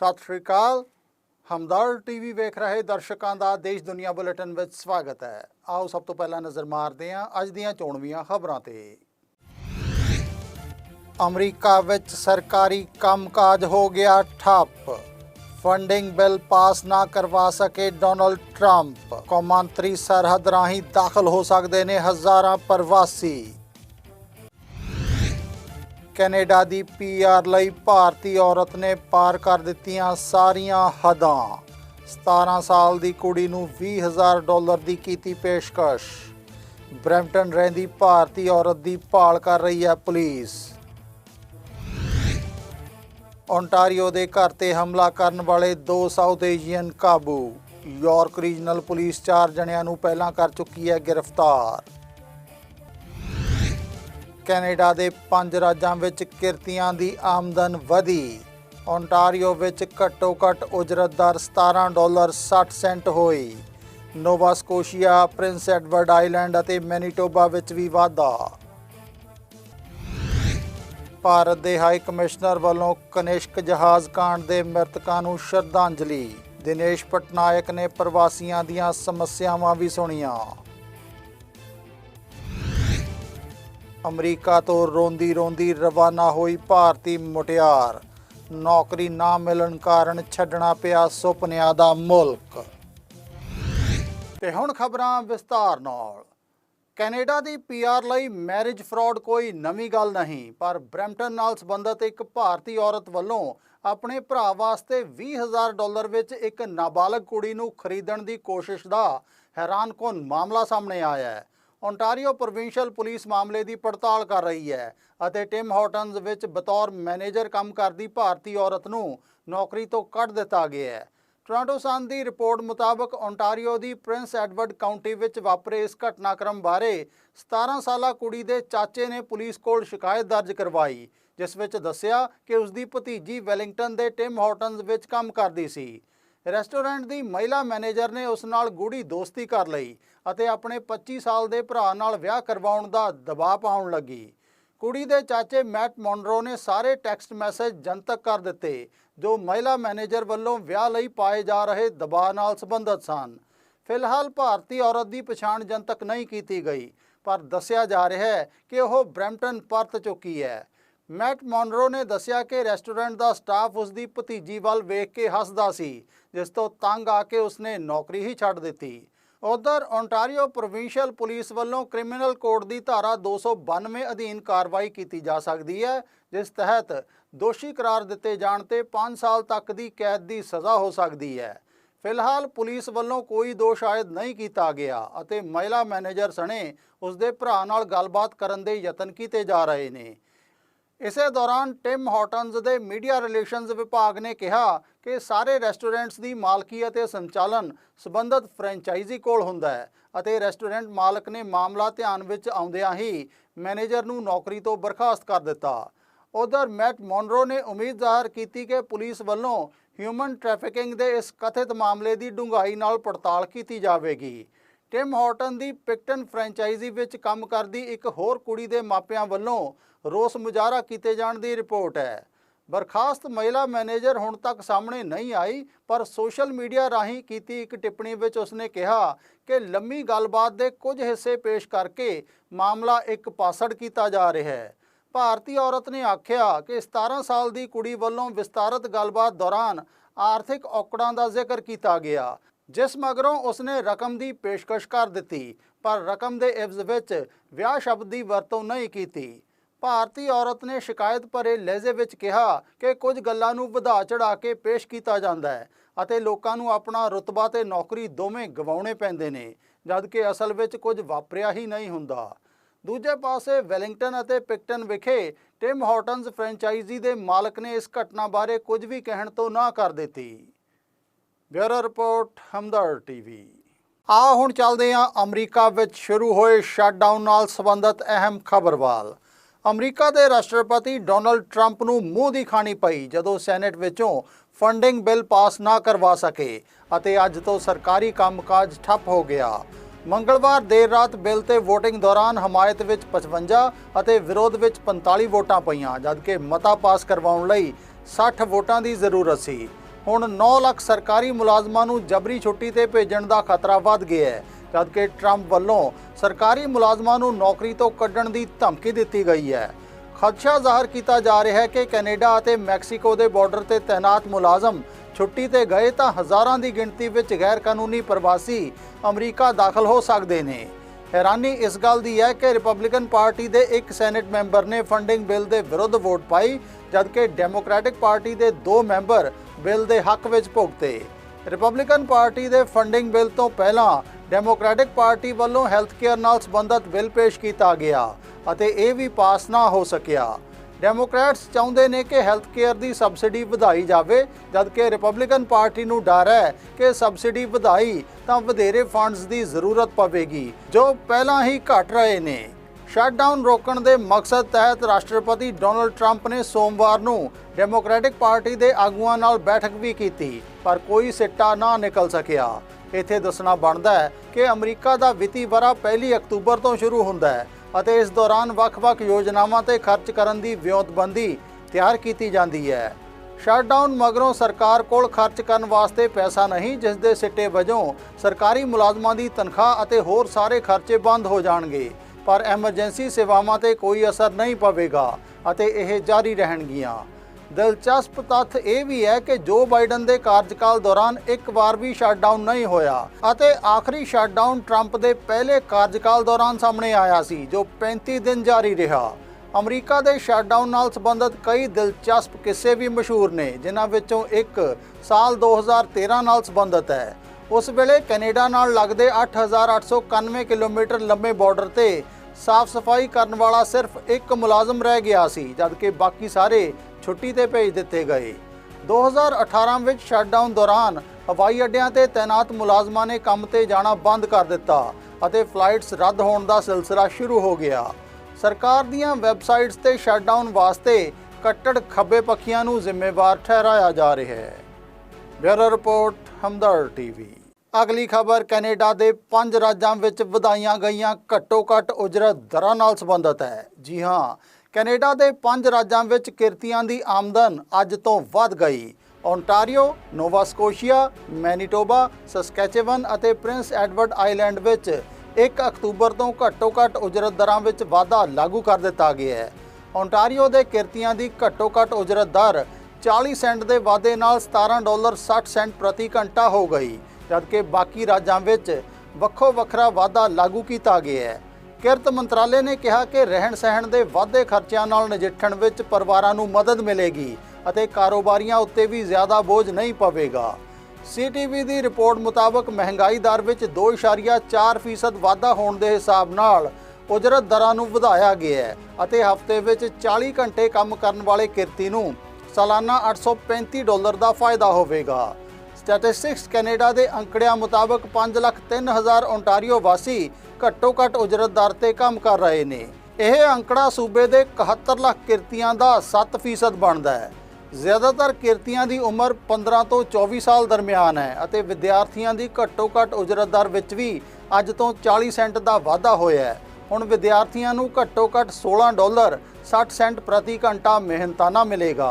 ਸਤਿ ਸ਼੍ਰੀ ਅਕਾਲ। ਹਮਦਰ ਟੀਵੀ ਵੇਖ ਰਹੇ ਦਰਸ਼ਕਾਂ ਦਾ ਦੇਸ਼ ਦੁਨੀਆ ਬੁਲੇਟਿਨ ਵਿੱਚ ਸਵਾਗਤ ਹੈ। ਆਓ ਸਭ ਤੋਂ ਪਹਿਲਾਂ ਨਜ਼ਰ ਮਾਰਦੇ ਹਾਂ ਅੱਜ ਦੀਆਂ ਚੋਣਵੀਆਂ ਖਬਰਾਂ ਤੇ। ਅਮਰੀਕਾ ਵਿੱਚ ਸਰਕਾਰੀ ਕੰਮਕਾਜ ਹੋ ਗਿਆ ਠੱਪ। ਫੰਡਿੰਗ ਬਿੱਲ ਪਾਸ ਨਾ ਕਰਵਾ ਸਕੇ ਡੋਨਲਡ ਟਰੰਪ। ਕੌਮਾਂਤਰੀ ਸਰਹੱਦ ਰਾਹੀਂ ਦਾਖਲ ਹੋ ਸਕਦੇ ਨੇ ਹਜ਼ਾਰਾਂ ਪ੍ਰਵਾਸੀ। ਕੈਨੇਡਾ ਦੀ ਪੀਆਰ ਲਈ ਭਾਰਤੀ ਔਰਤ ਨੇ ਪਾਰ ਕਰ ਦਿੱਤੀਆਂ ਸਾਰੀਆਂ ਹਦਾਂ। 17 ਸਾਲ ਦੀ ਕੁੜੀ ਨੂੰ 20000 ਡਾਲਰ ਦੀ ਕੀਤੀ ਪੇਸ਼ਕਸ਼। ਬਰੈਂਪਟਨ ਰਹਿੰਦੀ ਭਾਰਤੀ ਔਰਤ ਦੀ ਭਾਲ ਕਰ ਰਹੀ ਹੈ ਪੁਲਿਸ। ਓਨਟਾਰੀਓ ਦੇ ਘਰ ਤੇ ਹਮਲਾ ਕਰਨ ਵਾਲੇ ਦੋ ਸਾਊਥ ਏਸ਼ੀਅਨ ਕਾਬੂ। ਯਾਰਕ ਰੀਜਨਲ ਪੁਲਿਸ ਚਾਰ ਜਣਿਆਂ ਨੂੰ ਪਹਿਲਾਂ ਕਰ ਚੁੱਕੀ ਹੈ ਗ੍ਰਿਫਤਾਰ। ਕੈਨੇਡਾ ਦੇ ਪੰਜ ਰਾਜਾਂ ਵਿੱਚ ਕਿਰਤੀਆਂ ਦੀ ਆਮਦਨ ਵਧੀ। ਓਨਟਾਰੀਓ ਵਿੱਚ ਘੱਟੋ-ਘੱਟ ਉਜਰਤ ਦਰ 17 ਡਾਲਰ 60 ਸੈਂਟ ਹੋਈ। Nova Scotia, Prince Edward Island ਅਤੇ ਮੈਨੀਟੋਬਾ ਵਿੱਚ ਵੀ ਵਾਧਾ। ਭਾਰਤ ਦੇ ਹਾਈ ਕਮਿਸ਼ਨਰ ਵੱਲੋਂ ਕਨਿਸ਼ਕ ਜਹਾਜ਼ ਕਾਂਡ ਦੇ ਮ੍ਰਿਤਕਾਂ ਨੂੰ ਸ਼ਰਧਾਂਜਲੀ। ਦਿਨੇਸ਼ ਪਟਨਾਇਕ ਨੇ ਪ੍ਰਵਾਸੀਆਂ ਦੀਆਂ ਸਮੱਸਿਆਵਾਂ ਵੀ ਸੁਣੀਆਂ। ਅਮਰੀਕਾ ਤੋਂ ਰੋਂਦੀ ਰੋਂਦੀ ਰਵਾਨਾ ਹੋਈ ਭਾਰਤੀ ਮੁਟਿਆਰ। ਨੌਕਰੀ ਨਾ ਮਿਲਣ ਕਾਰਨ ਛੱਡਣਾ ਪਿਆ ਸੁਪਨਿਆਂ ਦਾ ਮੁਲਕ। ਤੇ ਹੁਣ ਖਬਰਾਂ ਵਿਸਤਾਰ ਨਾਲ। ਕੈਨੇਡਾ ਦੀ ਪੀਆਰ ਲਈ ਮੈਰਿਜ ਫਰਾਡ ਕੋਈ ਨਵੀਂ ਗੱਲ ਨਹੀਂ, ਪਰ ਬਰੈਂਪਟਨ ਨਾਲ ਸੰਬੰਧਿਤ ਇੱਕ ਭਾਰਤੀ ਔਰਤ ਵੱਲੋਂ ਆਪਣੇ ਭਰਾ ਵਾਸਤੇ 20000 ਡਾਲਰ ਵਿੱਚ ਇੱਕ ਨਾਬਾਲਗ ਕੁੜੀ ਨੂੰ ਖਰੀਦਣ ਦੀ ਕੋਸ਼ਿਸ਼ ਦਾ ਹੈਰਾਨਕੁਨ ਮਾਮਲਾ ਸਾਹਮਣੇ ਆਇਆ ਹੈ। ਓਨਟਾਰੀਓ ਪ੍ਰੋਵਿੰਸ਼ੀਅਲ ਪੁਲਿਸ ਮਾਮਲੇ ਦੀ ਪੜਤਾਲ ਕਰ ਰਹੀ ਹੈ ਅਤੇ ਟਿਮ ਹਾਰਟਨਸ ਵਿੱਚ ਬਤੌਰ ਮੈਨੇਜਰ ਕੰਮ ਕਰਦੀ ਭਾਰਤੀ ਔਰਤ ਨੂੰ ਨੌਕਰੀ ਤੋਂ ਕੱਢ ਦਿੱਤਾ ਗਿਆ ਹੈ। ਟੋਰਾਂਟੋ ਸਨ ਦੀ ਰਿਪੋਰਟ ਮੁਤਾਬਕ ਓਨਟਾਰੀਓ ਦੀ ਪ੍ਰਿੰਸ ਐਡਵਰਡ ਕਾਉਂਟੀ ਵਿੱਚ ਵਾਪਰੇ ਇਸ ਘਟਨਾਕ੍ਰਮ ਬਾਰੇ 17 ਸਾਲਾ ਕੁੜੀ ਦੇ ਚਾਚੇ ਨੇ ਪੁਲਿਸ ਕੋਲ ਸ਼ਿਕਾਇਤ ਦਰਜ ਕਰਵਾਈ, ਜਿਸ ਵਿੱਚ ਦੱਸਿਆ ਕਿ ਉਸ ਦੀ ਭਤੀਜੀ ਵੈਲਿੰਗਟਨ ਦੇ ਟਿਮ ਹਾਰਟਨਸ ਵਿੱਚ ਕੰਮ ਕਰਦੀ ਸੀ। ਰੈਸਟੋਰੈਂਟ ਦੀ ਮਹਿਲਾ ਮੈਨੇਜਰ ਨੇ ਉਸ ਨਾਲ ਗੂੜੀ ਦੋਸਤੀ ਕਰ ਲਈ ਅਤੇ ਆਪਣੇ 25 ਸਾਲ ਦੇ ਭਰਾ ਨਾਲ ਵਿਆਹ ਕਰਵਾਉਣ ਦਾ ਦਬਾਅ ਪਾਉਣ ਲੱਗੀ। ਕੁੜੀ ਦੇ ਚਾਚੇ ਮੈਟ ਮੌਨਰੋ ਨੇ ਸਾਰੇ ਟੈਕਸਟ ਮੈਸੇਜ ਜਨਤਕ ਕਰ ਦਿੱਤੇ, ਜੋ ਮਹਿਲਾ ਮੈਨੇਜਰ ਵੱਲੋਂ ਵਿਆਹ ਲਈ ਪਾਏ ਜਾ ਰਹੇ ਦਬਾਅ ਨਾਲ ਸੰਬੰਧਿਤ ਸਨ। ਫਿਲਹਾਲ ਭਾਰਤੀ ਔਰਤ ਦੀ ਪਛਾਣ ਜਨਤਕ ਨਹੀਂ ਕੀਤੀ ਗਈ, ਪਰ ਦੱਸਿਆ ਜਾ ਰਿਹਾ ਹੈ ਕਿ ਉਹ ਬਰੈਂਪਟਨ ਪਰਤ ਚੁੱਕੀ ਹੈ। ਮੈਟ ਮੌਨਰੋ ਨੇ ਦੱਸਿਆ ਕਿ ਰੈਸਟੋਰੈਂਟ ਦਾ ਸਟਾਫ ਉਸ ਦੀ ਭਤੀਜੀ ਵੱਲ ਵੇਖ ਕੇ ਹੱਸਦਾ ਸੀ। ਜਿਸ ਤੋਂ ਤੰਗ ਆ ਕੇ ਉਸਨੇ ਨੌਕਰੀ ਹੀ ਛੱਡ ਦਿੱਤੀ। ਉਧਰ ਓਨਟਾਰੀਓ ਪ੍ਰੋਵਿੰਸ਼ੀਅਲ ਪੁਲਿਸ ਵੱਲੋਂ ਕ੍ਰਿਮੀਨਲ ਕੋਡ ਦੀ ਧਾਰਾ 292 ਅਧੀਨ ਕਾਰਵਾਈ ਕੀਤੀ ਜਾ ਸਕਦੀ ਹੈ, ਜਿਸ ਤਹਿਤ ਦੋਸ਼ੀ ਕਰਾਰ ਦਿੱਤੇ ਜਾਣ ਤੇ 5 ਸਾਲ ਤੱਕ ਦੀ ਕੈਦ ਦੀ ਸਜ਼ਾ ਹੋ ਸਕਦੀ ਹੈ। ਫਿਲਹਾਲ ਪੁਲਿਸ ਵੱਲੋਂ ਕੋਈ ਦੋਸ਼ ਆਇਦ ਨਹੀਂ ਕੀਤਾ ਗਿਆ ਅਤੇ ਮਹਿਲਾ ਮੈਨੇਜਰ ਸਣੇ ਉਸ ਦੇ ਭਰਾ ਨਾਲ ਗੱਲਬਾਤ ਕਰਨ ਦੇ ਯਤਨ ਕੀਤੇ ਜਾ ਰਹੇ ਨੇ। ਇਸੇ ਦੌਰਾਨ ਟਿਮ ਹਾਰਟਨਸ ਦੇ ਮੀਡੀਆ ਰਿਲੇਸ਼ਨਜ਼ ਵਿਭਾਗ ਨੇ ਕਿਹਾ ਕਿ ਸਾਰੇ ਰੈਸਟੋਰੈਂਟਸ ਦੀ ਮਾਲਕੀ ਅਤੇ ਸੰਚਾਲਨ ਸਬੰਧਤ ਫਰੈਂਚਾਈਜ਼ੀ ਕੋਲ ਹੁੰਦਾ ਹੈ ਅਤੇ ਰੈਸਟੋਰੈਂਟ ਮਾਲਕ ਨੇ ਮਾਮਲਾ ਧਿਆਨ ਵਿੱਚ ਆਉਂਦਿਆਂ ਹੀ ਮੈਨੇਜਰ ਨੂੰ ਨੌਕਰੀ ਤੋਂ ਬਰਖਾਸਤ ਕਰ ਦਿੱਤਾ। ਉਧਰ ਮੈਟ ਮੌਨਰੋ ਨੇ ਉਮੀਦ ਜ਼ਾਹਰ ਕੀਤੀ ਕਿ ਪੁਲਿਸ ਵੱਲੋਂ ਹਿਊਮਨ ਟ੍ਰੈਫਿਕਿੰਗ ਦੇ ਇਸ ਕਥਿਤ ਮਾਮਲੇ ਦੀ ਡੂੰਘਾਈ ਨਾਲ ਪੜਤਾਲ ਕੀਤੀ ਜਾਵੇਗੀ। ਟਿਮ ਹਾਰਟਨ ਦੀ ਪਿਕਟਨ ਫਰੈਂਚਾਈਜ਼ੀ ਵਿੱਚ ਕੰਮ ਕਰਦੀ ਇੱਕ ਹੋਰ ਕੁੜੀ ਦੇ ਮਾਪਿਆਂ ਵੱਲੋਂ ਰੋਸ ਮੁਜ਼ਾਹਰਾ ਕੀਤੇ ਜਾਣ ਦੀ ਰਿਪੋਰਟ ਹੈ। ਬਰਖਾਸਤ ਮਹਿਲਾ ਮੈਨੇਜਰ ਹੁਣ ਤੱਕ ਸਾਹਮਣੇ ਨਹੀਂ ਆਈ, ਪਰ ਸੋਸ਼ਲ ਮੀਡੀਆ ਰਾਹੀਂ ਕੀਤੀ ਇੱਕ ਟਿੱਪਣੀ ਵਿੱਚ ਉਸਨੇ ਕਿਹਾ ਕਿ ਲੰਮੀ ਗੱਲਬਾਤ ਦੇ ਕੁਝ ਹਿੱਸੇ ਪੇਸ਼ ਕਰਕੇ ਮਾਮਲਾ ਇੱਕ ਪਾਸੜ ਕੀਤਾ ਜਾ ਰਿਹਾ ਹੈ। ਭਾਰਤੀ ਔਰਤ ਨੇ ਆਖਿਆ ਕਿ 17 ਸਾਲ ਦੀ ਕੁੜੀ ਵੱਲੋਂ ਵਿਸਤਾਰਤ ਗੱਲਬਾਤ ਦੌਰਾਨ ਆਰਥਿਕ ਔਕੜਾਂ ਦਾ ਜ਼ਿਕਰ ਕੀਤਾ ਗਿਆ। ਜਿਸ ਮਗਰੋਂ ਉਸਨੇ ਰਕਮ ਦੀ ਪੇਸ਼ਕਸ਼ ਕਰ ਦਿੱਤੀ, ਪਰ ਰਕਮ ਦੇ ਇਵਜ਼ ਵਿੱਚ ਵਿਆਹ ਸ਼ਬਦ ਦੀ ਵਰਤੋਂ ਨਹੀਂ ਕੀਤੀ। ਭਾਰਤੀ ਔਰਤ ਨੇ ਸ਼ਿਕਾਇਤ ਭਰੇ ਲਹਿਜ਼ੇ ਵਿੱਚ ਕਿਹਾ ਕਿ ਕੁਝ ਗੱਲਾਂ ਨੂੰ ਵਧਾ ਚੜਾ ਕੇ ਪੇਸ਼ ਕੀਤਾ ਜਾਂਦਾ ਹੈ ਅਤੇ ਲੋਕਾਂ ਨੂੰ ਆਪਣਾ ਰੁਤਬਾ ਤੇ ਨੌਕਰੀ ਦੋਵੇਂ ਗਵਾਉਣੇ ਪੈਂਦੇ ਨੇ, ਜਦਕਿ ਅਸਲ ਵਿੱਚ ਕੁਝ ਵਾਪਰਿਆ ਹੀ ਨਹੀਂ ਹੁੰਦਾ। ਦੂਜੇ ਪਾਸੇ ਵੈਲਿੰਗਟਨ ਅਤੇ ਪਿਕਟਨ ਵਿਖੇ ਟਿਮ ਹਾਰਟਨਸ ਫਰੈਂਚਾਈਜ਼ੀ ਦੇ ਮਾਲਕ ਨੇ ਇਸ ਘਟਨਾ ਬਾਰੇ ਕੁਝ ਵੀ ਕਹਿਣ ਤੋਂ ਨਾ ਕਰ ਦਿੱਤੀ। Bureau report Hamdard TV. ਆ ਹੁਣ ਚੱਲਦੇ ਹਾਂ ਅਮਰੀਕਾ ਵਿੱਚ ਸ਼ੁਰੂ ਹੋਏ ਸ਼ਟਡਾਊਨ ਨਾਲ ਸੰਬੰਧਿਤ ਅਹਿਮ ਖਬਰ ਵੱਲ ਅਮਰੀਕਾ ਦੇ ਰਾਸ਼ਟਰਪਤੀ ਡੋਨਲਡ ਟਰੰਪ ਨੂੰ ਮੂੰਹ ਦੀ ਖਾਣੀ ਪਈ ਜਦੋਂ ਸੈਨੇਟ ਵਿੱਚੋਂ ਫੰਡਿੰਗ ਬਿੱਲ ਪਾਸ ਨਾ ਕਰਵਾ ਸਕੇ ਅਤੇ ਅੱਜ ਤੋਂ ਸਰਕਾਰੀ ਕੰਮਕਾਜ ਠੱਪ ਹੋ ਗਿਆ। ਮੰਗਲਵਾਰ ਦੇਰ ਰਾਤ ਬਿੱਲ ਤੇ VOTING ਦੌਰਾਨ ਹਮਾਇਤ ਵਿੱਚ 55 ਅਤੇ ਵਿਰੋਧ ਵਿੱਚ 45 ਵੋਟਾਂ ਪਈਆਂ, ਜਦਕਿ ਮਤਾ ਪਾਸ ਕਰਵਾਉਣ ਲਈ 60 ਵੋਟਾਂ ਦੀ ਜ਼ਰੂਰਤ ਸੀ। ਹੁਣ 9 ਲੱਖ ਸਰਕਾਰੀ ਮੁਲਾਜ਼ਮਾਂ ਨੂੰ ਜਬਰੀ ਛੁੱਟੀ ਤੇ ਭੇਜਣ ਦਾ ਖਤਰਾ ਵੱਧ ਗਿਆ ਹੈ, ਜਦਕਿ ਟਰੰਪ ਵੱਲੋਂ ਸਰਕਾਰੀ ਮੁਲਾਜ਼ਮਾਂ ਨੂੰ ਨੌਕਰੀ ਤੋਂ ਕੱਢਣ ਦੀ ਧਮਕੀ ਦਿੱਤੀ ਗਈ ਹੈ। ਖਦਸ਼ਾ ਜ਼ਾਹਰ ਕੀਤਾ ਜਾ ਰਿਹਾ ਹੈ ਕਿ ਕੈਨੇਡਾ ਅਤੇ ਮੈਕਸੀਕੋ ਦੇ ਬਾਰਡਰ ਤੇ ਤੈਨਾਤ ਮੁਲਾਜ਼ਮ ਛੁੱਟੀ ਤੇ ਗਏ ਤਾਂ ਹਜ਼ਾਰਾਂ ਦੀ ਗਿਣਤੀ ਵਿੱਚ ਗੈਰ ਕਾਨੂੰਨੀ ਪ੍ਰਵਾਸੀ ਅਮਰੀਕਾ ਦਾਖਲ ਹੋ ਸਕਦੇ ਨੇ। ਹੈਰਾਨੀ ਇਸ ਗੱਲ ਦੀ ਹੈ ਕਿ ਰਿਪਬਲਿਕਨ ਪਾਰਟੀ ਦੇ ਇੱਕ ਸੈਨੇਟ ਮੈਂਬਰ ਨੇ ਫੰਡਿੰਗ ਬਿੱਲ ਦੇ ਵਿਰੁੱਧ ਵੋਟ ਪਾਈ, ਜਦਕਿ ਡੈਮੋਕ੍ਰੈਟਿਕ ਪਾਰਟੀ ਦੇ ਦੋ ਮੈਂਬਰ ਬਿੱਲ ਦੇ ਹੱਕ ਵਿੱਚ ਭੁਗਤੇ। ਰਿਪਬਲਿਕਨ ਪਾਰਟੀ ਦੇ ਫੰਡਿੰਗ ਬਿੱਲ ਤੋਂ ਪਹਿਲਾਂ ਡੈਮੋਕ੍ਰੈਟਿਕ ਪਾਰਟੀ ਵੱਲੋਂ ਹੈਲਥ ਕੇਅਰ ਨਾਲ ਸੰਬੰਧਿਤ ਬਿੱਲ ਪੇਸ਼ ਕੀਤਾ ਗਿਆ ਅਤੇ ਇਹ ਵੀ ਪਾਸ ਨਾ ਹੋ ਸਕਿਆ। ਡੈਮੋਕ੍ਰੈਟਸ ਚਾਹੁੰਦੇ ਨੇ ਕਿ ਹੈਲਥ ਕੇਅਰ ਦੀ ਸਬਸਿਡੀ ਵਧਾਈ ਜਾਵੇ, ਜਦਕਿ ਰਿਪਬਲਿਕਨ ਪਾਰਟੀ ਨੂੰ ਡਰ ਹੈ ਕਿ ਸਬਸਿਡੀ ਵਧਾਈ ਤਾਂ ਵਧੇਰੇ ਫੰਡਸ ਦੀ ਜ਼ਰੂਰਤ ਪਵੇਗੀ, ਜੋ ਪਹਿਲਾਂ ਹੀ ਘਟ ਰਹੇ ਨੇ। ਸ਼ਟਡਾਊਨ ਰੋਕਣ ਦੇ ਮਕਸਦ ਤਹਿਤ ਰਾਸ਼ਟਰਪਤੀ ਡੋਨਲਡ ਟਰੰਪ ਨੇ ਸੋਮਵਾਰ ਨੂੰ ਡੈਮੋਕ੍ਰੈਟਿਕ ਪਾਰਟੀ ਦੇ ਆਗੂਆਂ ਨਾਲ ਬੈਠਕ ਵੀ ਕੀਤੀ, ਪਰ ਕੋਈ ਸਿੱਟਾ ਨਾ ਨਿਕਲ ਸਕਿਆ। ਇੱਥੇ ਦੱਸਣਾ ਬਣਦਾ ਹੈ ਕਿ ਅਮਰੀਕਾ ਦਾ ਵਿੱਤੀ ਵਰ੍ਹਾ 1 ਅਕਤੂਬਰ ਤੋਂ ਸ਼ੁਰੂ ਹੁੰਦਾ ਹੈ ਅਤੇ ਇਸ ਦੌਰਾਨ ਵੱਖ-ਵੱਖ ਯੋਜਨਾਵਾਂ ਤੇ ਖਰਚ ਕਰਨ ਦੀ ਵਿਉਂਤਬੰਦੀ ਤਿਆਰ ਕੀਤੀ ਜਾਂਦੀ ਹੈ। ਸ਼ਟਡਾਊਨ ਮਗਰੋਂ ਸਰਕਾਰ ਕੋਲ ਖਰਚ ਕਰਨ ਵਾਸਤੇ ਪੈਸਾ ਨਹੀਂ, ਜਿਸ ਦੇ ਸਿੱਟੇ ਵਜੋਂ ਸਰਕਾਰੀ ਮੁਲਾਜ਼ਮਾਂ ਦੀ ਤਨਖਾਹ ਅਤੇ ਹੋਰ ਸਾਰੇ ਖਰਚੇ ਬੰਦ ਹੋ ਜਾਣਗੇ, ਪਰ ਐਮਰਜੈਂਸੀ ਸੇਵਾਵਾਂ ਤੇ ਕੋਈ ਅਸਰ ਨਹੀਂ ਪਵੇਗਾ ਅਤੇ ਇਹ ਜਾਰੀ ਰਹਿਣਗੀਆਂ। ਦਿਲਚਸਪ ਤੱਥ ਇਹ ਵੀ ਹੈ ਕਿ ਜੋ ਬਾਈਡਨ ਦੇ ਕਾਰਜਕਾਲ ਦੌਰਾਨ ਇੱਕ ਵਾਰ ਵੀ ਸ਼ਟਡਾਊਨ ਨਹੀਂ ਹੋਇਆ ਅਤੇ ਆਖਰੀ ਸ਼ਟਡਾਊਨ ਟਰੰਪ ਦੇ ਪਹਿਲੇ ਕਾਰਜਕਾਲ ਦੌਰਾਨ ਸਾਹਮਣੇ ਆਇਆ ਸੀ, ਜੋ 35 ਦਿਨ ਜਾਰੀ ਰਿਹਾ। ਅਮਰੀਕਾ ਦੇ ਸ਼ਟਡਾਊਨ ਨਾਲ ਸੰਬੰਧਿਤ ਕਈ ਦਿਲਚਸਪ ਕਿੱਸੇ ਵੀ ਮਸ਼ਹੂਰ ਨੇ, ਜਿਨ੍ਹਾਂ ਵਿੱਚੋਂ ਇੱਕ ਸਾਲ 2013 ਨਾਲ ਸੰਬੰਧਿਤ ਹੈ। ਉਸ ਵੇਲੇ ਕੈਨੇਡਾ ਨਾਲ ਲੱਗਦੇ 8891 ਕਿਲੋਮੀਟਰ ਲੰਬੇ ਬਾਰਡਰ ਤੇ ਸਾਫ਼ ਸਫ਼ਾਈ ਕਰਨ ਵਾਲਾ ਸਿਰਫ ਇੱਕ ਮੁਲਾਜ਼ਮ ਰਹਿ ਗਿਆ ਸੀ, ਜਦਕਿ ਬਾਕੀ ਸਾਰੇ ਛੁੱਟੀ ਤੇ ਭੇਜ ਦਿੱਤੇ ਗਏ। 2018 ਵਿੱਚ ਸ਼ਟਡਾਊਨ ਦੌਰਾਨ ਹਵਾਈ ਅੱਡਿਆਂ ਤੇ ਤਾਇਨਾਤ ਮੁਲਾਜ਼ਮਾਂ ਨੇ ਕੰਮ ਤੇ ਜਾਣਾ ਬੰਦ ਕਰ ਦਿੱਤਾ ਅਤੇ ਫਲਾਈਟਸ ਰੱਦ ਹੋਣ ਦਾ ਸਿਲਸਿਲਾ ਸ਼ੁਰੂ ਹੋ ਗਿਆ। ਸਰਕਾਰ ਦੀਆਂ ਵੈਬਸਾਈਟਸ ਤੇ ਸ਼ਟਡਾਊਨ ਵਾਸਤੇ ਕੱਟੜ ਖੱਬੇ ਪੱਖੀਆਂ ਨੂੰ ਜ਼ਿੰਮੇਵਾਰ ਠਹਿਰਾਇਆ ਜਾ ਰਿਹਾ ਹੈ। Bureau report Hamdard TV. ਅਗਲੀ ਖਬਰ, ਕੈਨੇਡਾ ਦੇ ਪੰਜ ਰਾਜਾਂ ਵਿੱਚ ਵਧਾਈਆਂ ਗਈਆਂ ਘੱਟੋ-ਘੱਟ ਉਜਰਤ ਦਰਾਂ ਨਾਲ ਸੰਬੰਧਿਤ ਹੈ। ਜੀ ਹਾਂ ਕੈਨੇਡਾ ਦੇ ਪੰਜ ਰਾਜਾਂ ਵਿੱਚ ਕਿਰਤੀਆਂ ਦੀ ਆਮਦਨ ਅੱਜ ਤੋਂ ਵੱਧ ਗਈ। Ontario Nova Scotia, Manitoba, Saskatchewan ਅਤੇ ਪ੍ਰਿੰਸ ਐਡਵਰਡ ਆਈਲੈਂਡ ਵਿੱਚ 1 ਅਕਤੂਬਰ ਤੋਂ ਘੱਟੋ-ਘੱਟ ਉਜਰਤ ਦਰਾਂ ਵਿੱਚ ਵਾਧਾ ਲਾਗੂ ਕਰ ਦਿੱਤਾ ਗਿਆ ਹੈ। ਓਨਟਾਰੀਓ ਦੇ ਕਿਰਤੀਆਂ ਦੀ ਘੱਟੋ-ਘੱਟ ਉਜਰਤ ਦਰ 40 ਸੈਂਟ ਦੇ ਵਾਧੇ ਨਾਲ 17 ਡਾਲਰ 60 ਸੈਂਟ ਪ੍ਰਤੀ ਘੰਟਾ ਹੋ ਗਈ, ਜਦਕਿ ਬਾਕੀ ਰਾਜਾਂ ਵਿੱਚ ਵੱਖੋ ਵੱਖਰਾ ਵਾਧਾ ਲਾਗੂ ਕੀਤਾ ਗਿਆ ਹੈ। ਕਿਰਤ ਮੰਤਰਾਲੇ ਨੇ ਕਿਹਾ ਕਿ ਰਹਿਣ ਸਹਿਣ ਦੇ ਵਾਧੇ ਖਰਚਿਆਂ ਨਾਲ ਨਜਿੱਠਣ ਵਿੱਚ ਪਰਿਵਾਰਾਂ ਨੂੰ ਮਦਦ ਮਿਲੇਗੀ ਅਤੇ ਕਾਰੋਬਾਰੀਆਂ ਉੱਤੇ ਵੀ ਜ਼ਿਆਦਾ ਬੋਝ ਨਹੀਂ ਪਵੇਗਾ। ਸੀਟੀਵੀ ਦੀ ਰਿਪੋਰਟ ਮੁਤਾਬਕ ਮਹਿੰਗਾਈ ਦਰ ਵਿੱਚ 2.4% ਵਾਧਾ ਹੋਣ ਦੇ ਹਿਸਾਬ ਨਾਲ ਉਜਰਤ ਦਰਾਂ ਨੂੰ ਵਧਾਇਆ ਗਿਆ ਹੈ ਅਤੇ ਹਫ਼ਤੇ ਵਿੱਚ 40 ਘੰਟੇ ਕੰਮ ਕਰਨ ਵਾਲੇ ਕਿਰਤੀ ਨੂੰ ਸਾਲਾਨਾ 835 ਡਾਲਰ ਦਾ ਫਾਇਦਾ ਹੋਵੇਗਾ। ਸਟੈਟਿਸਟਿਕਸ ਕੈਨੇਡਾ ਦੇ ਅੰਕੜਿਆਂ ਮੁਤਾਬਕ 5,03,000 ਓਨਟਾਰੀਓ ਵਾਸੀ ਘੱਟੋ ਘੱਟ ਉਜਰਤ ਦਰ ਤੇ ਕੰਮ ਕਰ ਰਹੇ ਨੇ। ਇਹ ਅੰਕੜਾ ਸੂਬੇ ਦੇ 71 ਲੱਖ ਕਿਰਤੀਆਂ ਦਾ 7% ਬਣਦਾ ਹੈ। ਜ਼ਿਆਦਾਤਰ ਕਿਰਤੀਆਂ ਦੀ ਉਮਰ 15 ਤੋਂ 24 ਸਾਲ ਦਰਮਿਆਨ ਹੈ ਅਤੇ ਵਿਦਿਆਰਥੀਆਂ ਦੀ ਘੱਟੋ ਘੱਟ ਉਜਰਤ ਦਰ ਵਿੱਚ ਵੀ ਅੱਜ ਤੋਂ 40 ਸੈਂਟ ਦਾ ਵਾਧਾ ਹੋਇਆ ਹੈ। ਹੁਣ ਵਿਦਿਆਰਥੀਆਂ ਨੂੰ ਘੱਟੋ ਘੱਟ 16 ਡਾਲਰ 60 ਸੈਂਟ ਪ੍ਰਤੀ ਘੰਟਾ ਮਿਹਨਤਾਨਾ ਮਿਲੇਗਾ।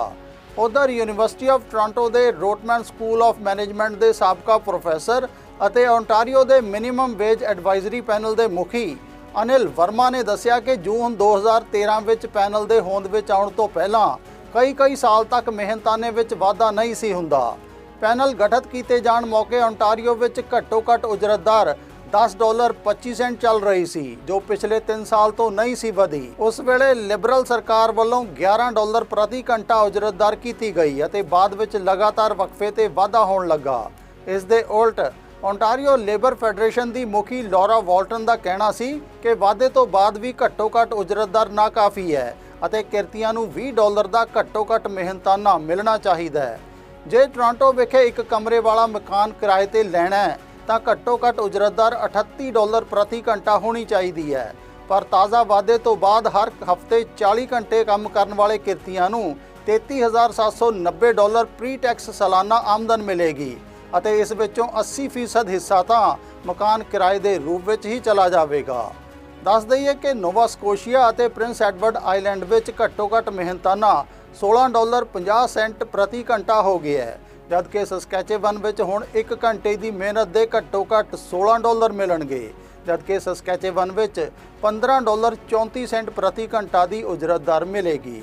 ਉਧਰ ਯੂਨੀਵਰਸਿਟੀ ਆਫ ਟੋਰਾਂਟੋ ਦੇ ਰੋਟਮੈਨ ਸਕੂਲ ਆਫ ਮੈਨੇਜਮੈਂਟ ਦੇ ਸਾਬਕਾ ਪ੍ਰੋਫੈਸਰ ਅਤੇ ਓਨਟਾਰੀਓ ਦੇ ਮਿਨੀਮਮ ਵੇਜ ਐਡਵਾਈਜ਼ਰੀ ਪੈਨਲ ਦੇ ਮੁਖੀ ਅਨਿਲ ਵਰਮਾ ਨੇ ਦੱਸਿਆ ਕਿ ਜੂਨ 2013 ਵਿੱਚ ਪੈਨਲ ਦੇ ਹੋਂਦ ਵਿੱਚ ਆਉਣ ਤੋਂ ਪਹਿਲਾਂ ਕਈ ਕਈ ਸਾਲ ਤੱਕ ਮਿਹਨਤਾਨੇ ਵਿੱਚ ਵਾਧਾ ਨਹੀਂ ਸੀ ਹੁੰਦਾ। ਪੈਨਲ ਗਠਿਤ ਕੀਤੇ ਜਾਣ ਮੌਕੇ ਓਨਟਾਰੀਓ ਵਿੱਚ ਘੱਟੋ ਘੱਟ ਉਜਰਤ ਦਰ 10 ਡਾਲਰ 25 ਸੈਂਟ ਚੱਲ ਰਹੀ ਸੀ, ਜੋ ਪਿਛਲੇ 3 ਸਾਲ ਤੋਂ ਨਹੀਂ ਸੀ ਵਧੀ। ਉਸ ਵੇਲੇ ਲਿਬਰਲ ਸਰਕਾਰ ਵੱਲੋਂ 11 ਡਾਲਰ ਪ੍ਰਤੀ ਘੰਟਾ ਉਜਰਤ ਦਰ ਕੀਤੀ ਗਈ ਅਤੇ ਬਾਅਦ ਵਿੱਚ ਲਗਾਤਾਰ ਵਕਫੇ ਤੇ ਵਾਧਾ ਹੋਣ ਲੱਗਾ। ਇਸ ਦੇ ਉਲਟ ਓਨਟਾਰੀਓ ਲੇਬਰ ਫੈਡਰੇਸ਼ਨ ਦੀ ਮੁਖੀ ਲੌਰਾ ਵਾਲਟਨ ਦਾ ਕਹਿਣਾ ਸੀ ਕਿ ਵਾਧੇ ਤੋਂ ਬਾਅਦ ਵੀ ਘੱਟੋ ਘੱਟ ਉਜਰਤ ਦਰ ਨਾ ਕਾਫੀ ਹੈ ਅਤੇ ਕਿਰਤੀਆਂ ਨੂੰ 20 ਡਾਲਰ ਦਾ ਘੱਟੋ ਘੱਟ ਮਿਹਨਤਾਨਾ ਮਿਲਣਾ ਚਾਹੀਦਾ ਹੈ। ਜੇ ਟੋਰਾਂਟੋ ਵਿਖੇ ਇੱਕ ਕਮਰੇ ਵਾਲਾ ਮਕਾਨ ਕਿਰਾਏ ਤੇ ਲੈਣਾ ਹੈ, ਤਾਂ ਘੱਟੋ ਘੱਟ ਉਜਰਤ ਦਰ 38 ਡਾਲਰ ਪ੍ਰਤੀ ਘੰਟਾ ਹੋਣੀ ਚਾਹੀਦੀ ਹੈ। ਪਰ ਤਾਜ਼ਾ ਵਾਅਦੇ ਤੋਂ ਬਾਅਦ ਹਰ ਹਫ਼ਤੇ 40 ਘੰਟੇ ਕੰਮ ਕਰਨ ਵਾਲੇ ਕਿਰਤੀਆਂ ਨੂੰ 33790 ਡਾਲਰ ਪ੍ਰੀ ਟੈਕਸ ਸਾਲਾਨਾ ਆਮਦਨ ਮਿਲੇਗੀ। ਅਤੇ ਇਸ ਵਿੱਚੋਂ 80% ਹਿੱਸਾ ਤਾਂ ਮਕਾਨ ਕਿਰਾਏ ਦੇ ਰੂਪ ਵਿੱਚ ਹੀ ਚਲਾ ਜਾਵੇਗਾ। ਦੱਸ ਦਈਏ ਕਿ ਨੋਵਾ ਸਕੋਸ਼ੀਆ ਅਤੇ ਪ੍ਰਿੰਸ ਐਡਵਰਡ ਆਈਲੈਂਡ ਵਿੱਚ ਘੱਟੋ ਘੱਟ ਮਿਹਨਤਾਨਾ 16 ਡਾਲਰ 50 ਸੈਂਟ ਪ੍ਰਤੀ ਘੰਟਾ ਹੋ ਗਿਆ ਹੈ, ਜਦਕਿ ਸਸਕੈਚੇਵਨ ਵਿੱਚ ਹੁਣ 1 ਘੰਟੇ ਦੀ ਮਿਹਨਤ ਦੇ ਘੱਟੋ ਘੱਟ 16 ਡਾਲਰ ਮਿਲਣਗੇ, ਜਦਕਿ ਸਸਕੈਚੇਵਨ ਵਿੱਚ 15 ਡਾਲਰ 34 ਸੈਂਟ ਪ੍ਰਤੀ ਘੰਟਾ ਦੀ ਉਜਰਤ ਦਰ ਮਿਲੇਗੀ।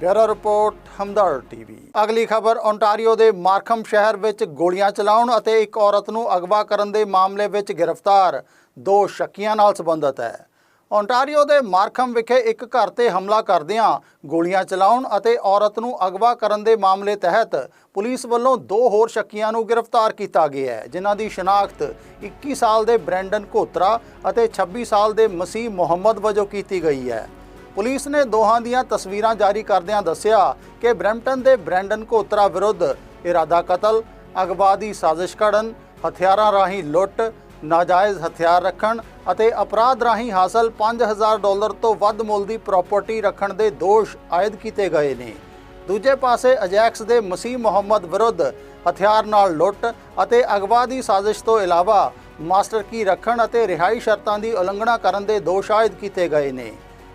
Bureau report Hamdard TV. ਅਗਲੀ ਖਬਰ ਓਨਟਾਰੀਓ ਦੇ ਮਾਰਖਮ ਸ਼ਹਿਰ ਵਿੱਚ ਗੋਲੀਆਂ ਚਲਾਉਣ ਅਤੇ ਇੱਕ ਔਰਤ ਨੂੰ ਅਗਵਾ ਕਰਨ ਦੇ ਮਾਮਲੇ ਵਿੱਚ ਗ੍ਰਿਫਤਾਰ। ਦੋ ਸ਼ੱਕੀਆਂ ਨਾਲ ਸੰਬੰਧਿਤ ਹੈ। ਓਨਟਾਰੀਓ ਦੇ ਮਾਰਖਮ ਵਿਖੇ ਇੱਕ ਘਰ ਤੇ ਹਮਲਾ ਕਰਦਿਆਂ ਗੋਲੀਆਂ ਚਲਾਉਣ ਅਤੇ ਔਰਤ ਨੂੰ ਅਗਵਾ ਕਰਨ ਦੇ ਮਾਮਲੇ ਤਹਿਤ ਪੁਲਿਸ ਵੱਲੋਂ ਦੋ ਹੋਰ ਸ਼ੱਕੀਆਂ ਨੂੰ ਗ੍ਰਿਫਤਾਰ ਕੀਤਾ ਗਿਆ ਹੈ, ਜਿਨ੍ਹਾਂ ਦੀ ਸ਼ਨਾਖਤ 21 ਸਾਲ ਦੇ ਬ੍ਰੈਂਡਨ ਘੋਤਰਾ ਅਤੇ 26 ਸਾਲ ਦੇ ਮਸੀਹ ਮੁਹੰਮਦ ਵਜੋਂ ਕੀਤੀ ਗਈ ਹੈ। ਪੁਲਿਸ ਨੇ ਦੋਹਾਂ ਦੀਆਂ ਤਸਵੀਰਾਂ ਜਾਰੀ ਕਰਦਿਆਂ ਦੱਸਿਆ ਕਿ ਬ੍ਰੈਂਪਟਨ ਦੇ ਬ੍ਰੈਂਡਨ ਘੋਤਰਾ ਵਿਰੁੱਧ ਇਰਾਦਾ ਕਤਲ ਅਗਵਾ ਦੀ ਸਾਜ਼ਿਸ਼ ਘੜਨ ਹਥਿਆਰਾਂ ਰਾਹੀਂ ਲੁੱਟ, ਨਾਜਾਇਜ਼ ਹਥਿਆਰ ਰੱਖਣ ਅਤੇ ਅਪਰਾਧ ਰਾਹੀਂ ਹਾਸਲ 5000 ਡਾਲਰ ਤੋਂ ਵੱਧ ਮੁੱਲ ਦੀ ਪ੍ਰਾਪਰਟੀ ਰੱਖਣ ਦੇ ਦੋਸ਼ ਆਇਦ ਕੀਤੇ ਗਏ ਨੇ। ਦੂਜੇ ਪਾਸੇ ਅਜੈਕਸ ਦੇ ਮਸੀਹ ਮੁਹੰਮਦ ਵਿਰੁੱਧ ਹਥਿਆਰ ਨਾਲ ਲੁੱਟ ਅਤੇ ਅਗਵਾ ਦੀ ਸਾਜ਼ਿਸ਼ ਤੋਂ ਇਲਾਵਾ ਮਾਸਟਰ ਕੀ ਰੱਖਣ ਅਤੇ ਰਿਹਾਈ ਸ਼ਰਤਾਂ ਦੀ ਉਲੰਘਣਾ ਕਰਨ ਦੇ ਦੋਸ਼ ਆਇਦ ਕੀਤੇ ਗਏ ਨੇ।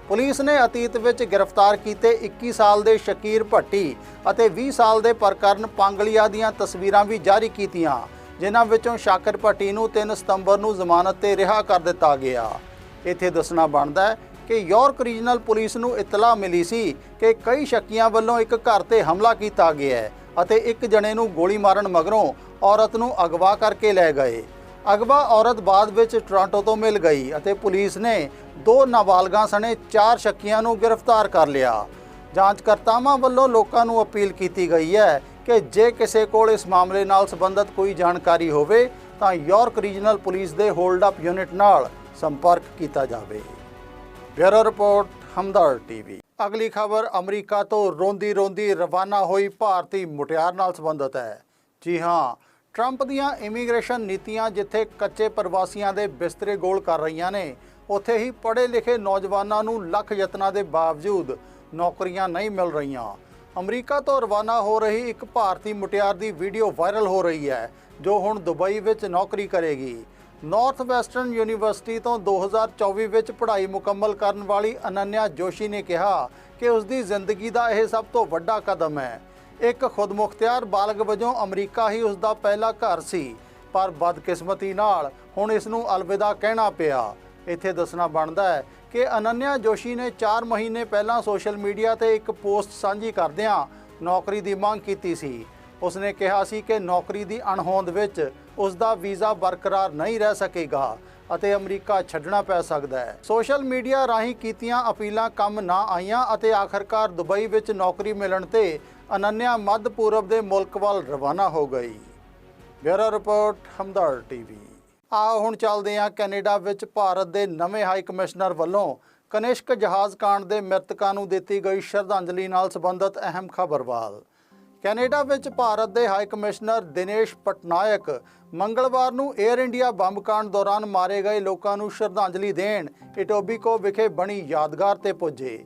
ਪੁਲਿਸ ਨੇ ਅਤੀਤ ਵਿੱਚ ਗ੍ਰਿਫਤਾਰ ਕੀਤੇ 21 ਸਾਲ ਦੇ ਸ਼ਕੀਰ ਭੱਟੀ ਅਤੇ 20 ਸਾਲ ਦੇ ਪ੍ਰਕਰਨ ਪਾਂਗਲੀਆ ਦੀਆਂ ਤਸਵੀਰਾਂ ਵੀ ਜਾਰੀ ਕੀਤੀਆਂ, ਜਿਨ੍ਹਾਂ ਵਿੱਚੋਂ ਸ਼ਾਕਰ ਭੱਟੀ ਨੂੰ 3 ਸਤੰਬਰ ਨੂੰ ਜ਼ਮਾਨਤ ਤੇ ਰਿਹਾ ਕਰ ਦਿੱਤਾ ਗਿਆ। ਇੱਥੇ ਦੱਸਣਾ ਬਣਦਾ ਹੈ ਕਿ ਯਾਰਕ ਰੀਜਨਲ ਪੁਲਿਸ ਨੂੰ ਇਤਲਾਹ ਮਿਲੀ ਸੀ ਕਿ ਕਈ ਸ਼ੱਕੀਆਂ ਵੱਲੋਂ ਇੱਕ ਘਰ ਤੇ ਹਮਲਾ ਕੀਤਾ ਗਿਆ ਹੈ ਅਤੇ ਇੱਕ ਜਣੇ ਨੂੰ ਗੋਲੀ ਮਾਰਨ ਮਗਰੋਂ ਔਰਤ ਨੂੰ ਅਗਵਾ ਕਰਕੇ ਲੈ ਗਏ। ਅਗਵਾ ਔਰਤ ਬਾਅਦ ਵਿੱਚ ਟੋਰਾਂਟੋ ਤੋਂ ਮਿਲ ਗਈ ਅਤੇ ਪੁਲਿਸ ਨੇ ਦੋ ਨਾਬਾਲਗਾਂ ਸਣੇ ਚਾਰ ਸ਼ੱਕੀਆਂ ਨੂੰ ਗ੍ਰਿਫਤਾਰ ਕਰ ਲਿਆ। ਜਾਂਚਕਰਤਾਵਾਂ ਵੱਲੋਂ ਲੋਕਾਂ ਨੂੰ ਅਪੀਲ ਕੀਤੀ ਗਈ ਹੈ ਕਿ ਜੇ ਕਿਸੇ ਕੋਲ ਇਸ ਮਾਮਲੇ ਨਾਲ ਸੰਬੰਧਿਤ ਕੋਈ ਜਾਣਕਾਰੀ ਹੋਵੇ, ਤਾਂ ਯਾਰਕ ਰੀਜਨਲ ਪੁਲਿਸ ਦੇ ਹੋਲਡ ਅਪ ਯੂਨਿਟ ਨਾਲ ਸੰਪਰਕ ਕੀਤਾ ਜਾਵੇ। Bureau report Hamdard TV. ਅਗਲੀ ਖਬਰ, ਅਮਰੀਕਾ ਤੋਂ ਰੋਂਦੀ ਰੋਂਦੀ ਰਵਾਨਾ ਹੋਈ ਭਾਰਤੀ ਮੁਟਿਆਰ ਨਾਲ ਸੰਬੰਧਿਤ ਹੈ। ਜੀ ਹਾਂ ਟਰੰਪ ਦੀਆਂ ਇਮੀਗ੍ਰੇਸ਼ਨ ਨੀਤੀਆਂ ਜਿੱਥੇ ਕੱਚੇ ਪ੍ਰਵਾਸੀਆਂ ਦੇ ਬਿਸਤਰੇ ਗੋਲ ਕਰ ਰਹੀਆਂ ਨੇ, ਉੱਥੇ ਹੀ ਪੜ੍ਹੇ ਲਿਖੇ ਨੌਜਵਾਨਾਂ ਨੂੰ ਲੱਖ ਯਤਨਾਂ ਦੇ ਬਾਵਜੂਦ ਨੌਕਰੀਆਂ ਨਹੀਂ ਮਿਲ ਰਹੀਆਂ। ਅਮਰੀਕਾ ਤੋਂ ਰਵਾਨਾ ਹੋ ਰਹੀ ਇੱਕ ਭਾਰਤੀ ਮੁਟਿਆਰ ਦੀ ਵੀਡੀਓ ਵਾਇਰਲ ਹੋ ਰਹੀ ਹੈ, ਜੋ ਹੁਣ ਦੁਬਈ ਵਿੱਚ ਨੌਕਰੀ ਕਰੇਗੀ। ਨਾਰਥ ਵੈਸਟਰਨ ਯੂਨੀਵਰਸਿਟੀ ਤੋਂ 2024 ਵਿੱਚ ਪੜ੍ਹਾਈ ਮੁਕੰਮਲ ਕਰਨ ਵਾਲੀ ਅਨੰਨਿਆ ਜੋਸ਼ੀ ਨੇ ਕਿਹਾ ਕਿ ਉਸ ਦੀ ਜ਼ਿੰਦਗੀ ਦਾ ਇਹ ਸਭ ਤੋਂ ਵੱਡਾ ਕਦਮ ਹੈ। ਇੱਕ ਖੁਦਮੁਖਤਿਆਰ ਬਾਲਗ ਵਜੋਂ ਅਮਰੀਕਾ ਹੀ ਉਸ ਦਾ ਪਹਿਲਾ ਘਰ ਸੀ, ਪਰ ਬਦਕਿਸਮਤੀ ਨਾਲ ਹੁਣ ਇਸ ਨੂੰ ਅਲਵਿਦਾ ਕਹਿਣਾ ਪਿਆ। ਇੱਥੇ ਦੱਸਣਾ ਬਣਦਾ ਹੈ ਕਿ ਅਨੰਨਿਆ ਜੋਸ਼ੀ ਨੇ 4 ਮਹੀਨੇ ਪਹਿਲਾਂ ਸੋਸ਼ਲ ਮੀਡੀਆ ਤੇ ਇੱਕ ਪੋਸਟ ਸਾਂਝੀ ਕਰਦਿਆਂ ਨੌਕਰੀ ਦੀ ਮੰਗ ਕੀਤੀ ਸੀ। ਉਸਨੇ ਕਿਹਾ ਸੀ ਕਿ ਨੌਕਰੀ ਦੀ ਅਣਹੋਂਦ ਵਿੱਚ ਉਸ ਦਾ ਵੀਜ਼ਾ ਬਰਕਰਾਰ ਨਹੀਂ ਰਹਿ ਸਕੇਗਾ। ਅਤੇ ਅਮਰੀਕਾ ਛੱਡਣਾ ਪੈ ਸਕਦਾ ਹੈ। ਸੋਸ਼ਲ ਮੀਡੀਆ ਰਾਹੀਂ ਕੀਤੀਆਂ ਅਪੀਲਾਂ ਕੰਮ ਨਾ ਆਈਆਂ ਅਤੇ ਆਖਰਕਾਰ ਦੁਬਈ ਵਿੱਚ ਨੌਕਰੀ ਮਿਲਣ ਤੇ ਅਨੰਨਿਆ ਮੱਧ ਪੂਰਬ ਦੇ ਮੁਲਕ ਵੱਲ ਰਵਾਨਾ ਹੋ ਗਈ। Bureau report Hamdard TV. ਆਓ ਹੁਣ ਚੱਲਦੇ ਹਾਂ ਕੈਨੇਡਾ ਵਿੱਚ ਭਾਰਤ ਦੇ ਨਵੇਂ ਹਾਈ ਕਮਿਸ਼ਨਰ ਵੱਲੋਂ ਕਨਿਸ਼ਕ ਜਹਾਜ਼ ਕਾਂਡ ਦੇ ਮ੍ਰਿਤਕਾਂ ਨੂੰ ਦਿੱਤੀ ਗਈ ਸ਼ਰਧਾਂਜਲੀ ਨਾਲ ਸੰਬੰਧਿਤ ਅਹਿਮ ਖਬਰ ਵੱਲ ਕੈਨੇਡਾ ਵਿੱਚ ਭਾਰਤ ਦੇ ਹਾਈ ਕਮਿਸ਼ਨਰ ਦਿਨੇਸ਼ ਪਟਨਾਇਕ ਮੰਗਲਵਾਰ ਨੂੰ 에ਅਰ ਇੰਡੀਆ ਬੰਬ ਕਾਂਡ ਦੌਰਾਨ ਮਾਰੇ ਗਏ ਲੋਕਾਂ ਨੂੰ ਸ਼ਰਧਾਂਜਲੀ ਦੇਣ ਇਟੋਬੀਕੋ ਵਿਖੇ ਬਣੀ ਯਾਦਗਾਰ ਤੇ ਪੁੱਜੇ।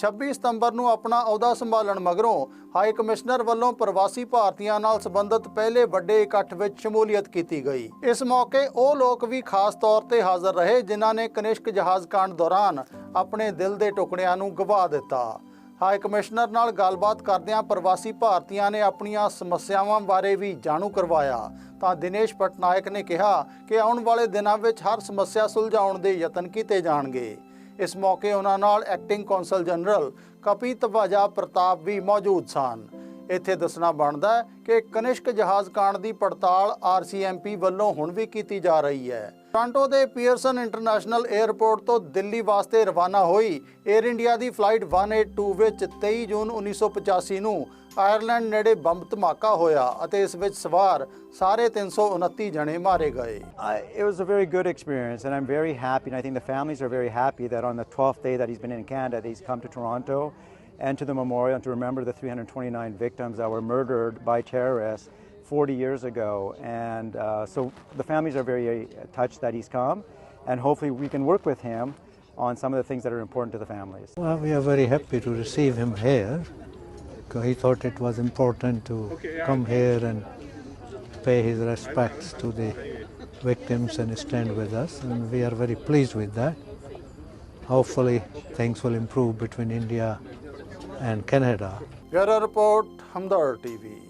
26 ਸਤੰਬਰ ਨੂੰ ਆਪਣਾ ਅਹੁਦਾ ਸੰਭਾਲਣ ਮਗਰੋਂ ਹਾਈ ਕਮਿਸ਼ਨਰ ਵੱਲੋਂ ਪ੍ਰਵਾਸੀ ਭਾਰਤੀਆਂ ਨਾਲ ਸੰਬੰਧਿਤ ਪਹਿਲੇ ਵੱਡੇ ਇਕੱਠ ਵਿੱਚ ਸ਼ਮੂਲੀਅਤ ਕੀਤੀ ਗਈ। ਇਸ ਮੌਕੇ ਉਹ ਲੋਕ ਵੀ ਖਾਸ ਤੌਰ ਤੇ ਹਾਜ਼ਰ ਰਹੇ ਜਿਨ੍ਹਾਂ ਨੇ ਕਨਿਸ਼ਕ ਜਹਾਜ਼ ਕਾਂਡ ਦੌਰਾਨ ਆਪਣੇ ਦਿਲ ਦੇ ਟੁਕੜਿਆਂ ਨੂੰ ਗਵਾ ਦਿੱਤਾ। ਹਾਈ ਕਮਿਸ਼ਨਰ ਨਾਲ ਗੱਲਬਾਤ ਕਰਦਿਆਂ ਪ੍ਰਵਾਸੀ ਭਾਰਤੀਆਂ ਨੇ ਆਪਣੀਆਂ ਸਮੱਸਿਆਵਾਂ ਬਾਰੇ ਵੀ ਜਾਣੂ ਕਰਵਾਇਆ। ਤਾਂ ਦਿਨੇਸ਼ ਪਟਨਾਇਕ ਨੇ ਕਿਹਾ ਕਿ ਆਉਣ ਵਾਲੇ ਦਿਨਾਂ ਵਿੱਚ ਹਰ ਸਮੱਸਿਆ ਸੁਲਝਾਉਣ ਦੇ ਯਤਨ ਕੀਤੇ ਜਾਣਗੇ। ਇਸ ਮੌਕੇ ਉਹਨਾਂ ਨਾਲ acting consul general Kapidhwaja Pratap ਵੀ ਮੌਜੂਦ ਸਨ। ਇੱਥੇ ਦੱਸਣਾ ਬਣਦਾ ਹੈ ਕਿ ਕਨਿਸ਼ਕ ਜਹਾਜ਼ ਕਾਂਡ ਦੀ ਪੜਤਾਲ ਆਰਸੀਐਮਪੀ ਵੱਲੋਂ ਹੁਣ ਵੀ ਕੀਤੀ ਜਾ ਰਹੀ ਹੈ। ਟੋਰਾਂਟੋ ਦੇ ਪੀਅਰਸਨ ਇੰਟਰਨੈਸ਼ਨਲ 에ਅਰਪੋਰਟ ਤੋਂ ਦਿੱਲੀ ਵਾਸਤੇ ਰਵਾਨਾ ਹੋਈ 에ਅਰ ਇੰਡੀਆ ਦੀ ਫਲਾਈਟ 182 ਵਿੱਚ 23 ਜੂਨ 1985 ਨੂੰ ਆਇਰਲੈਂਡ ਨੇੜੇ ਬੰਬ ਧਮਾਕਾ ਹੋਇਆ ਅਤੇ ਇਸ ਵਿੱਚ ਸਵਾਰ ਸਾਰੇ 329 ਜਣੇ ਮਾਰੇ ਗਏ I, it was a very good experience, and I'm very happy. And I think the families are very happy that on the 12th day that he's been in Canada, that he's come to Toronto and to the memorial to remember the 329 victims that were murdered by terrorists 40 years ago. And uh, so the families are very touched that he's come, and hopefully we can work with him on some of the things that are important to the families. Well, we are very happy to receive him here. He thought it was important to come here and pay his respects to the victims and stand with us, and we are very pleased with that. Hopefully, things will improve between India and Canada. Here report, Hamdar TV.